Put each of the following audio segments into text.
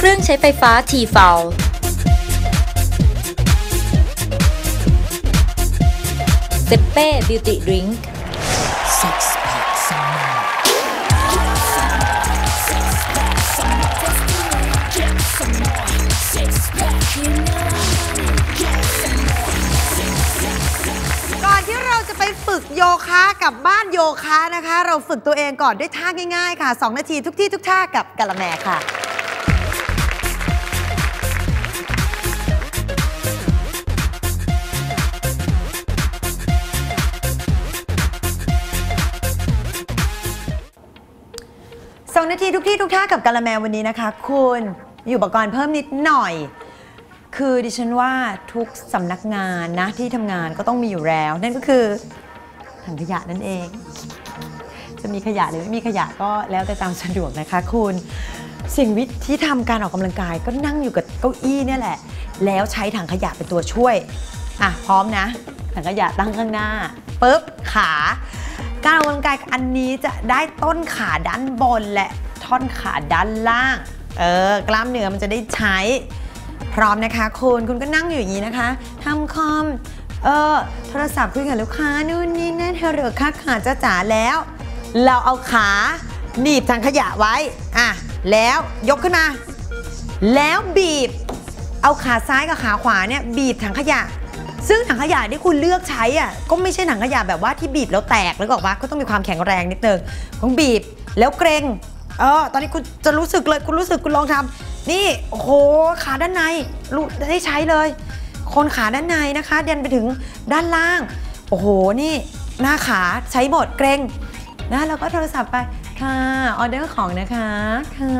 เครื่องใช้ไฟฟ้าทีฟลเซเป้บิวตี้ดริงก์ก่อนที่เราจะไปฝึกโยคะกับบ้านโยคะนะคะ เราฝึกตัวเองก่อนด้วยท่าง่ายๆ ค่ะ 2 นาทีทุกที่ทุกท่ากับกะละแมค่ะ สองนาทีทุกที่ทุกท่ากับกะละแมวันนี้นะคะ คุณมีอุปกรณ์เพิ่มนิดหน่อย คือดิฉันว่าทุกสำนักงานนะที่ทำงานก็ต้องมีอยู่แล้ว นั่นก็คือถังขยะนั่นเอง จะมีขยะหรือไม่มีขยะก็แล้วแต่ตามสะดวกนะคะ คุณสิ่งวิธีทำการออกกำลังกายก็นั่งอยู่กับเก้าอี้เนี่ยแหละ แล้วใช้ถังขยะเป็นตัวช่วยอะพร้อมนะถังขยะตั้งข้างหน้าปุ๊บขา การออกกำลังกายอันนี้จะได้ต้นขาด้านบนและท่อนขาด้านล่าง เออกล้ามเนื้อมันจะได้ใช้ พร้อมนะคะคุณคุณก็นั่งอยู่อย่างนี้นะคะทำคอมเออโทรศัพท์คุยกับลูกค้านู่นนี่นั่นเธอเหลือค่าขาจ้าจ๋าแล้ว เราเอาขาหนีบถังขยะไว้อะแล้วยกขึ้นมา แล้วบีบ เอาขาซ้ายกับขาขวาเนี่ยบีบถังขยะ ซึ่งถังขยะที่คุณเลือกใช้อะก็ไม่ใช่ถังขยะแบบว่าที่บีบแล้วแตกแล้วก็บอกว่าก็ต้องมีความแข็งแรงนิดนึงต้องบีบแล้วเกรงเออตอนนี้คุณจะรู้สึกเลยคุณรู้สึกคุณลองทำนี่โอ้โหขาด้านในรู้ได้ใช้เลย คนขาด้านในนะคะเดินไปถึงด้านล่าง โอ้โหนี่หน้าขาใช้หมดเกรงนะแล้วก็โทรศัพท์ไปค่ะออเดอร์ของนะคะค่ะ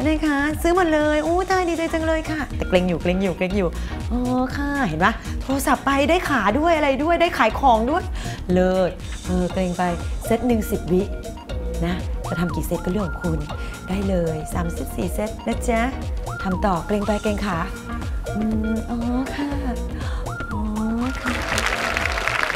อะไรคะ ซื้อหมดเลยอู้ตายดีใจจังเลยค่ะ แต่เกรงอยู่เกรงอยู่เกรงอยู่อ๋อค่ะ เห็นปะโทรศัพท์ไปได้ขาด้วยอะไรด้วยได้ขายของด้วย เลิศเออเกรงไปเซตหนึ่งสิบวินะจะทำกี่เซตก็เรื่องของคุณ ได้เลย34เซตนะจ๊ะทำต่อเกรงไปเกรงขาอืมอ๋อค่ะ